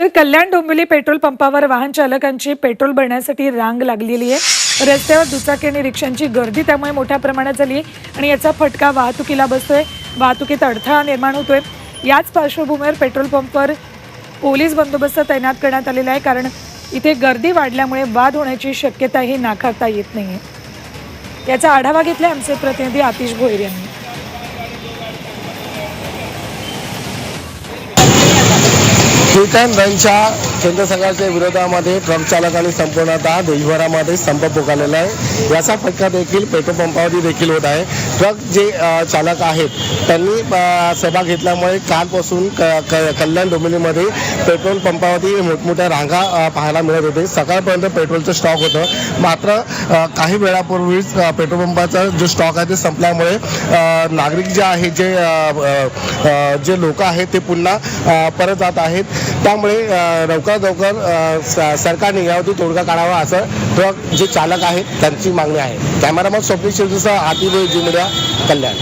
तर कल्याण डोंबिवली पेट्रोल पंपावर वाहन चालकांची पेट्रोल भरण्यासाठी रांग लागलेली आहे. रस्त्यावर दुचाकी आणि रिक्षांची गर्दी त्यामुळे मोठ्या प्रमाणात झाली आहे आणि याचा फटका वाहतुकीला बसतोय. वाहतुकीत अडथळा निर्माण होतोय. याच पार्श्वभूमीवर पेट्रोल पंपवर पोलीस बंदोबस्त तैनात करण्यात आलेला आहे कारण इथे गर्दी वाढल्यामुळे वाद होण्याची शक्यताही नाकारता येत नाही याचा आढावा घेतला आमचे प्रतिनिधी आतिश भोईर यांनी. 先问家。रनच्या केंद्र सरकारच्या विरोधामध्ये ट्रक चालकांनी संपूर्णतः देशभरामध्ये संप पुकारलेला आहे. याचा फटका देखील पेट्रोल पंपावरती देखील होत आहे. ट्रक जे चालक आहेत त्यांनी सभा घेतल्यामुळे कालपासून क कल्याण डोंबिवलीमध्ये पेट्रोल पंपावरती मोठमोठ्या रांगा पाहायला मिळत होते सकाळपर्यंत पेट्रोलचं स्टॉक होतं. मात्र काही वेळापूर्वीच पेट्रोल पंपाचा जो स्टॉक आहे ते संपल्यामुळे नागरिक जे आहे जे जे लोक आहेत ते पुन्हा परत जात आहेत. त्यामुळे लवकर लवकरात लवकर स- सरकारने यावरती तोडगा काढावा असं ट्रक जे चालक आहेत त्यांची मागणी आहे. कॅमेरामन स्वप्नील शिवजीसह आरती जिमड्या कल्याण.